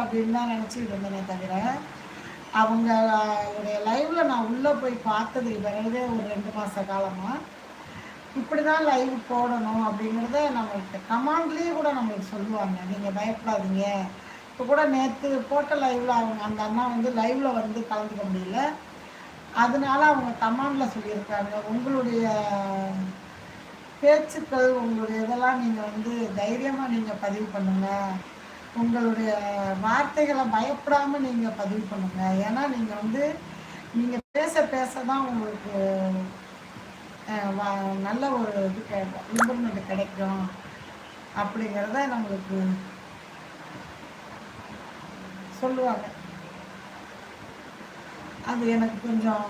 அப்படின்னு தான் நினச்சிக்கிட்டு இருந்தேனே தவிர அவங்க உடைய லைவில் நான் உள்ளே போய் பார்த்தது பிறகுதே ஒரு ரெண்டு மாத காலமாக இப்படி தான் லைவ் போடணும் அப்படிங்கிறத நம்மள்கிட்ட கமாண்ட்லேயே கூட நம்மளுக்கு சொல்லுவாங்க. நீங்கள் பயப்படாதீங்க. இப்போ கூட நேற்று போட்ட லைவில் அவங்க அந்த அண்ணா வந்து லைவில் வந்து கலந்துக்க முடியல. அதனால அவங்க கமாண்டில் சொல்லியிருக்காங்க. உங்களுடைய பேச்சுக்கள் உங்களுடைய இதெல்லாம் நீங்கள் வந்து தைரியமாக நீங்கள் பதிவு பண்ணுங்கள் உங்களுடைய வார்த்தைகளை பயப்படாமல் நீங்கள் பதிவு பண்ணுங்கள் ஏன்னா நீங்கள் வந்து நீங்கள் பேச பேச தான் உங்களுக்கு நல்ல ஒரு இது இம்ப்ரூவ்மெண்ட் கிடைக்கும். அப்படிங்கிறத நம்மளுக்கு சொல்லுவாங்க. அது எனக்கு கொஞ்சம்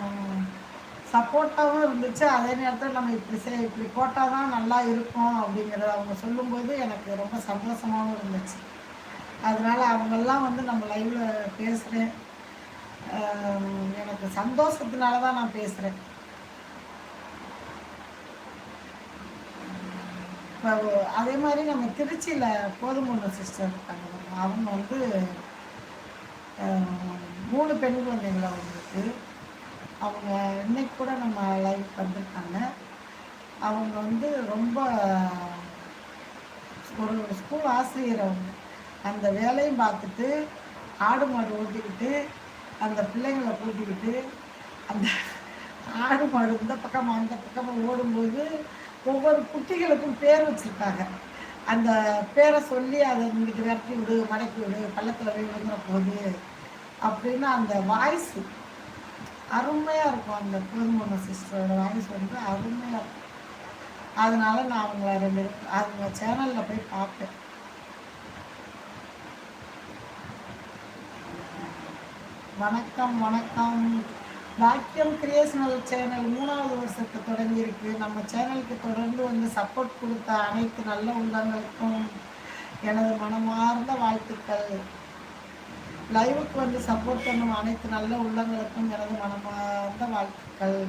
சப்போர்ட்டாகவும் இருந்துச்சு. அதே நேரத்தில் நம்ம இப்படி செய் இப்படி போட்டால் தான் நல்லா இருக்கும் அப்படிங்கிறத அவங்க சொல்லும்போது எனக்கு ரொம்ப சந்தோஷமாகவும் இருந்துச்சு. அதனால் அவங்கெல்லாம் வந்து நம்ம லைவில் பேசுகிறேன் எனக்கு சந்தோஷத்தினால தான் நான் பேசுகிறேன் இப்போ அதே மாதிரி நம்ம திருச்சியில் போதுமொன்று சிஸ்டர் இருக்காங்க அவங்க வந்து மூணு பெண் குழந்தைங்களை அவங்களுக்கு. அவங்க இன்னைக்கு கூட நம்ம லைவ் வந்திருக்காங்க. அவங்க வந்து ரொம்ப ஒரு ஸ்கூல் ஆசிரியர் அவங்க. அந்த வேலையும் பார்த்துட்டு ஆடு மாடு ஓட்டிக்கிட்டு அந்த பிள்ளைங்களை கூட்டிக்கிட்டு அந்த ஆடு மாடு இந்த பக்கம் அந்த பக்கம் ஓடும்போது ஒவ்வொரு குட்டிகளுக்கும் பேர் வச்சுருக்காங்க அந்த பேரை சொல்லி அதை இன்னைக்கு விரட்டி விடு மடக்கி விடு பள்ளத்தில் போய் விழுந்துற போகுது அப்படின்னு அந்த வாய்ஸ் அருமையாக இருக்கும். அந்த புதுமொன்ன சிஸ்டரோட வாய்ஸ் வந்து அருமையாக இருக்கும். அதனால நான் அவங்கள ரெண்டு அவங்க சேனலில் போய் பார்ப்பேன். வணக்கம் வணக்கம். பாக்கியம் கிரியேஷனல் சேனல் மூணாவது வருஷத்தை தொடங்கியிருக்கு. நம்ம சேனலுக்கு தொடர்ந்து வந்து சப்போர்ட் கொடுத்த அனைத்து நல்ல உள்ளங்களுக்கும் எனது மனமார்ந்த வாழ்த்துக்கள். லைவுக்கு வந்து சப்போர்ட் பண்ணும் அனைத்து நல்ல உள்ளங்களுக்கும் எனது மனமார்ந்த வாழ்த்துக்கள்.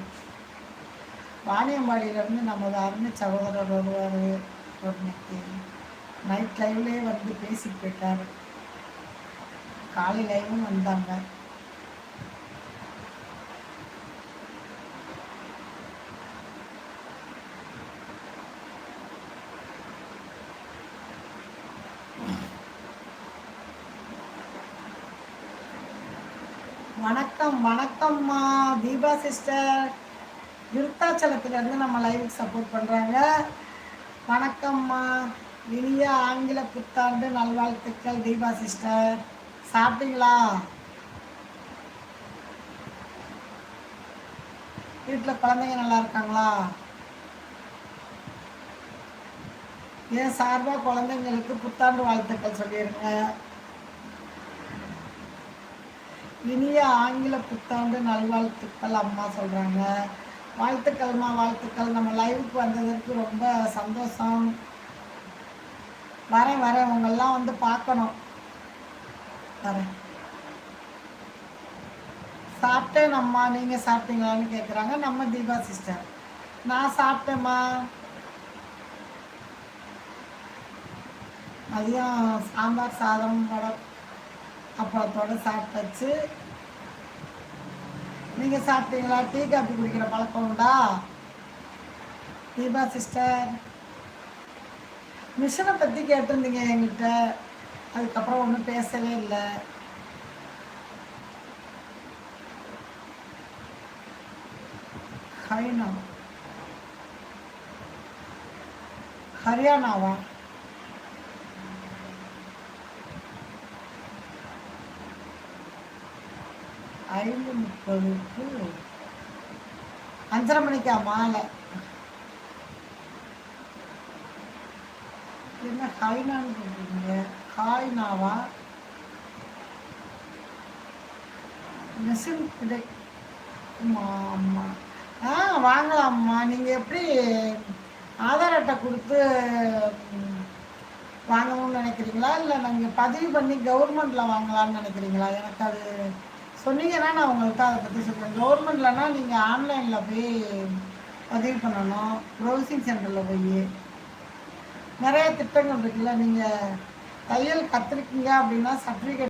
வாணியம்பாடியிலேருந்து நமது அருமை சகோதரர் வருவார் இன்னைக்கு நைட் லைவ்லேயே வந்து பேசிட்டு போயிட்டார். காலை லைவும் வந்தாங்க. வணக்கம் வணக்கம்மா. தீபா சிஸ்டர். விருத்தாச்சலத்துலேருந்து நம்ம லைவுக்கு சப்போர்ட் பண்ணுறாங்க வணக்கம்மா. இனிய ஆங்கில புத்தாண்டு நல்வாழ்த்துக்கள் தீபா சிஸ்டர். சாப்பிட்டீங்களா? வீட்டில் குழந்தைங்க நல்லா இருக்காங்களா? ஏன் சார்பாக குழந்தைங்களுக்கு புத்தாண்டு வாழ்த்துக்கள் சொல்லிடுங்க இனிய ஆங்கில புத்தாண்டு நல்வாழ்த்துக்கள் அம்மா சொல்கிறாங்க வாழ்த்துக்கள்மா வாழ்த்துக்கள். நம்ம லைவுக்கு வந்ததற்கு ரொம்ப சந்தோஷம். வரேன் வரேன். உங்கள்லாம் வந்து பார்க்கணும். வரேன். சாப்பிட்டேன் அம்மா. நீங்கள் சாப்பிட்டீங்களான்னு கேட்குறாங்க நம்ம தீபா சிஸ்டர் நான் சாப்பிட்டேம்மா. மதியம் சாம்பார் சாதம் வடை. அப்பளத்தோடு சாப்பிட்டாச்சு. நீங்கள் சாப்பிட்டீங்களா? டீ காஃபி குடிக்கிற பழக்கம் உண்டா? தீபா சிஸ்டர். மிஷினை பற்றி கேட்டிருந்தீங்க என்கிட்ட. அதுக்கப்புறம் ஒன்றும் பேசவே இல்லை. ஹரியானா ஹரியானாவா ஐந்து முப்பதுக்கு அஞ்சரை மணிக்கா மாலை. என்ன ஹைனான்னு சொல்றீங்க? ஹாய்னாவா? மிஷின் கிடை அம்மா ஆ வாங்கலாம்மா. நீங்கள் எப்படி ஆதார் அட்டை கொடுத்து வாங்கணும்னு நினைக்கிறீங்களா? இல்லை நீங்கள் பதிவு பண்ணி கவர்மெண்ட்டில் வாங்கலாம்னு நினைக்கிறீங்களா? எனக்கு அது சொன்னீங்கன்னா நான் உங்கள்கிட்ட அதை பற்றி சொல்கிறேன் கவர்மெண்ட்லனா நீங்கள் ஆன்லைனில் போய் பதிவு பண்ணணும். ப்ரௌசிங் சென்டரில் போய். நிறைய திட்டங்கள் இருக்குல்ல நீங்கள் தையல் கற்றுருக்கீங்க அப்படின்னா சர்டிஃபிகேட்